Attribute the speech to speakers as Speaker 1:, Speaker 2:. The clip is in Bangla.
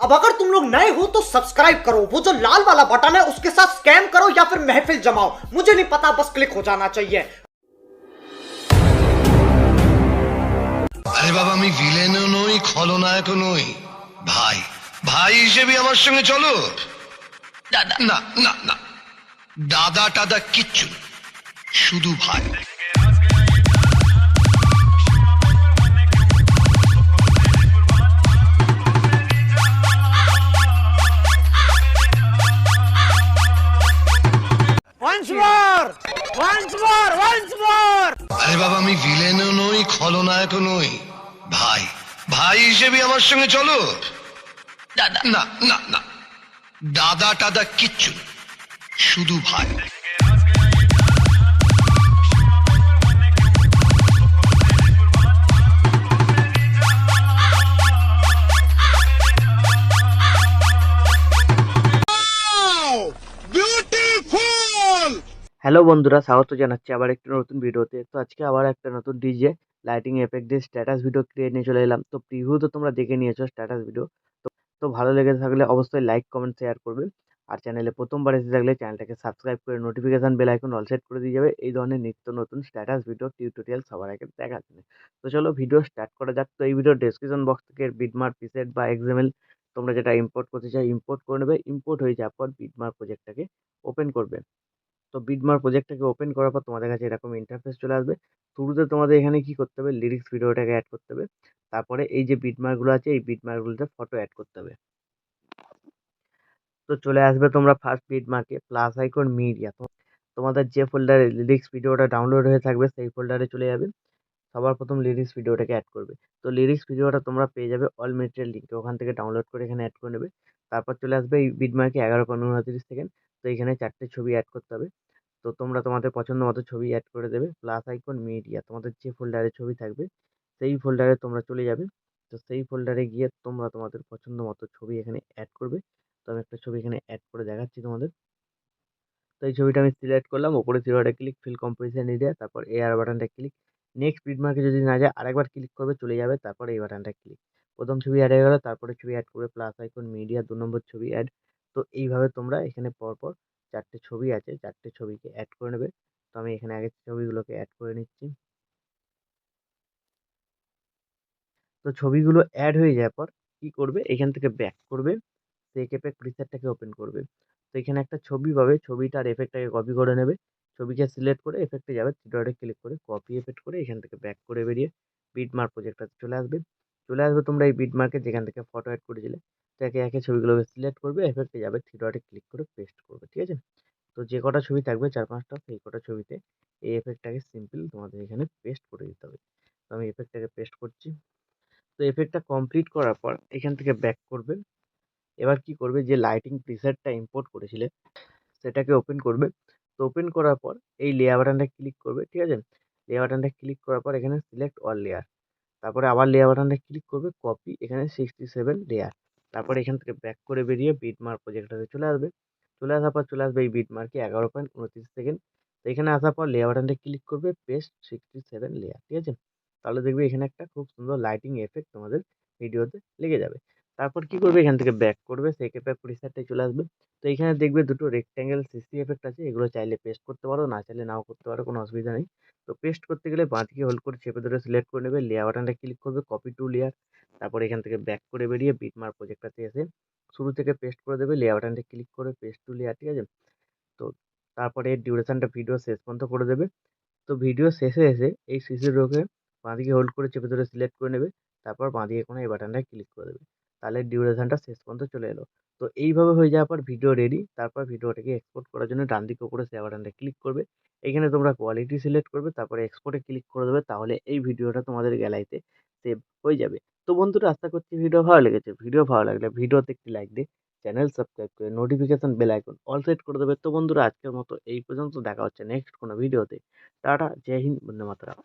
Speaker 1: अब अगर तुम लोग नए हो तो सब्सक्राइब करो वो जो लाल वाला बटन है उसके साथ स्कैम करो या फिर महफिल जमाओ मुझे नहीं पता बस क्लिक हो जाना चाहिए
Speaker 2: আরে বাবা আমি ভিলেনও নই খলনায়কও নই ভাই ভাই হিসেবে আমার সঙ্গে চলো দাদা না না না দাদা টাদা কিচ্ছু না। শুধু ভাই আরে বাবা আমি ভিলেনও নই খলনায়কও নই। ভাই ভাই হিসেবে আমার সঙ্গে চলো। দাদা। না না না। দাদা টাদা কিচ্ছু। শুধু ভাই।
Speaker 3: হ্যালো বন্ধুরা, স্বাগত জানাচ্ছি আবার একটি নতুন ভিডিওতে। তো আজকে আবার একটা নতুন ডিজে লাইটিং এফেক্ট দিয়ে স্ট্যাটাস ভিডিও ক্রিয়েট নিয়ে চলে এলাম। তো প্রিভিউ তো তোমরা দেখে নিয়েছো স্ট্যাটাস ভিডিও তো তো ভালো লেগে থাকলে অবশ্যই লাইক কমেন্ট শেয়ার করবে। আর চ্যানেলে প্রথমবার এসে থাকলে চ্যানেলটাকে সাবস্ক্রাইব করে notification bell icon all set করে দিয়ে যাবে। এই ধরনের নিত্য নতুন স্ট্যাটাস ভিডিও টিউটোরিয়াল সবার আগে দেখার জন্য। তো চলো ভিডিও স্টার্ট করা যাক। তো এই ভিডিও ডেসক্রিপশন বক্স থেকে বিটমার পিসেট বা এক্সামেল তোমরা যেটা ইম্পোর্ট করতে চাও ইম্পোর্ট করে নেবে। ইম্পোর্ট হয়ে যাওয়ার পর বিটমার প্রজেক্টটাকে ওপেন করবে। তো বিটমার প্রজেক্টটাকে ওপেন করার পর তোমাদের কাছে এরকম ইন্টারফেস চলে আসবে। শুরুতে তোমাদের এখানে কি করতে হবে? লিরিক্স ভিডিওটাকে অ্যাড করতে হবে। তারপরে এই যে বিটমার্কগুলো আছে, এই বিটমার্কগুলোতে ফটো অ্যাড করতে হবে। তো চলে আসবে তোমরা ফার্স্ট বিটমার্কে প্লাস আইকন মিডিয়া তো তোমাদের যে ফোল্ডারে লিরিক্স ভিডিওটা ডাউনলোড হয়ে থাকবে, সেই ফোল্ডারে চলে যাবে। সবার প্রথম লিরিক্স ভিডিওটাকে অ্যাড করবে। তো লিরিক্স ভিডিওটা তোমরা পেয়ে যাবে অল মেটেরিয়াল লিঙ্কে ওখান থেকে ডাউনলোড করে এখানে অ্যাড করে নেবে। তারপর চলে আসবে এই বিটমার্কে এগারো পনেরো উনত্রিশ সেকেন্ড তো এখানে চারটে ছবি অ্যাড করতে হবে। তো তোমরা তোমাদের পছন্দ মতো ছবি অ্যাড করে দেবে। প্লাস আইকন মিডিয়া তোমাদের যে ফোল্ডারে ছবি থাকবে, সেই ফোল্ডারে তোমরা চলে যাবে। তো সেই ফোল্ডারে গিয়ে তোমরা তোমাদের পছন্দ মতো ছবি এখানে অ্যাড করবে। তো আমি একটা ছবি এখানে অ্যাড করে দেখাচ্ছি তোমাদের। তো এই ছবিটা আমি সিলেক্ট করলাম। ওপরে থ্রিডে ক্লিক ফিল কম্পোজিশন এরিয়া তারপর এআর বাটনটা ক্লিক নেক্সট বিটমার্কে যদি না যায়, আরেকবার ক্লিক করবে, চলে যাবে, তারপর এই বাটনটা ক্লিক প্রথম ছবি অ্যাড হয়ে গেলো, তারপরে ছবি অ্যাড করবে। প্লাস আইকন মিডিয়া দু নম্বর ছবি অ্যাড তো এইভাবে তোমরা এখানে পরপর চারটে ছবি আছে, চারটে ছবিকে অ্যাড করে নেবে। তো আমি এখানে আগের ছবিগুলোকে অ্যাড করে নিচ্ছি। তো ছবিগুলো অ্যাড হয়ে যাওয়ার পর কি করবে? এখান থেকে ব্যাক করবে সেক এফেক্ট প্রিসেটটাকে ওপেন করবে। তো এখানে একটা ছবি পাবে, ছবিটার এফেক্টটাকে কপি করে নেবে। ছবিকে সিলেক্ট করে এফেক্টে যাবে থ্রিডটে ক্লিক করে কপি এফেক্ট করে এখান থেকে ব্যাক করে বেরিয়ে বিটমার্ক প্রজেক্টটাতে চলে আসবে। চলে আসবে তোমরা এই বিটমার্কে যেখান থেকে ফটো অ্যাড করেছিলে। তো একে একে ছবিগুলোকে সিলেক্ট করবে এফেক্টে যাবে থ্রিডটে ক্লিক করে পেস্ট করবে, ঠিক আছে? তো যে কটা ছবি থাকবে চার পাঁচটা, সেই কটা ছবিতে এই এফেক্টটাকে সিম্পল তোমাদের এখানে পেস্ট করে দিতে হবে। তো আমি এফেক্টটাকে পেস্ট করছি। তো এফেক্টটা কমপ্লিট করার পর এখান থেকে ব্যাক করবে। এবার কি করবে? যে লাইটিং প্রিসেটটা ইম্পোর্ট করেছিলে, সেটাকে ওপেন করবে। তো ওপেন করার পর এই লেয়ার বাটনটা ক্লিক করবে, ঠিক আছে? লেয়ার বাটনটা ক্লিক করার পর এখানে সিলেক্ট অল লেয়ার তারপরে আবার লেয়ার বাটনটা ক্লিক করবে কপি এখানে সিক্সটি সেভেন লেয়ার তারপরে এখান থেকে ব্যাক করে বেরিয়ে বিটমার্ক প্রজেক্টটাতে চলে আসবে। চলে আসার পর চলে আসবে এই বিটমার্কে এগারো পয়েন্ট উনত্রিশ সেকেন্ড এখানে আসার পর লেয়ার বাটনটা ক্লিক করবে পেস্ট সিক্সটি সেভেন লেয়ার ঠিক আছে? তাহলে দেখবে এখানে একটা খুব সুন্দর লাইটিং এফেক্ট তোমাদের ভিডিওতে লেগে যাবে। তারপর কি করবে? এখান থেকে ব্যাক করবে সেকে প্যাক প্রিসেটটাই চলে আসবে। তো এখানে দেখবে দুটো রেক্ট্যাঙ্গেল সিসি এফেক্ট আছে, এগুলো চাইলে পেস্ট করতে পারো, না চাইলে নাও করতে পারো, কোনো অসুবিধা নেই। তো পেস্ট করতে গেলে বাঁদিকে হোল্ড করে চেপে ধরে সিলেক্ট করে নেবে লেয়ার বাটনটা ক্লিক করবে কপি টু লেয়ার তারপর এখান থেকে ব্যাক করে বেরিয়ে বিটমার প্রজেক্টটাতে এসে শুরু থেকে পেস্ট করে দেবে লেয়ার বাটনটা ক্লিক করে পেস্ট টু লেয়ার ঠিক আছে? তো তারপরে ডিউরেশনটা ভিডিও শেষ পর্যন্ত করে দেবে। তো ভিডিও শেষে এসে এই সিসিগুলোকে বাঁদিকে হোল্ড করে চেপে ধরে সিলেক্ট করে নেবে, তারপর বাঁদিকে কোনো এই বাটনটা ক্লিক করে দেবে। তাহলে ডিউরেশনটা শেষ পর্যন্ত চলে এলো। তো এইভাবে হয়ে যাওয়ার পর ভিডিও রেডি তারপর ভিডিওটাকে এক্সপোর্ট করার জন্য ডান দিকে উপরে শেয়ার বাটনটা ক্লিক করবে। এখানে তোমরা কোয়ালিটি সিলেক্ট করবে, তারপরে এক্সপোর্টে ক্লিক করে দেবে, তাহলে এই ভিডিওটা তোমাদের গ্যালারিতে সেভ হয়ে যাবে। তো বন্ধুরা, আশা করছি ভিডিও ভালো লেগেছে। ভিডিও ভালো লাগলে ভিডিওতে একটি লাইক দিয়ে চ্যানেল সাবস্ক্রাইব করে notification bell icon all set করে দেবে। তো বন্ধুরা, আজকের মতো এই পর্যন্ত। দেখা হচ্ছে নেক্সট কোনো ভিডিওতে টাটা, জয় হিন্দ, বন্দে মাতরম।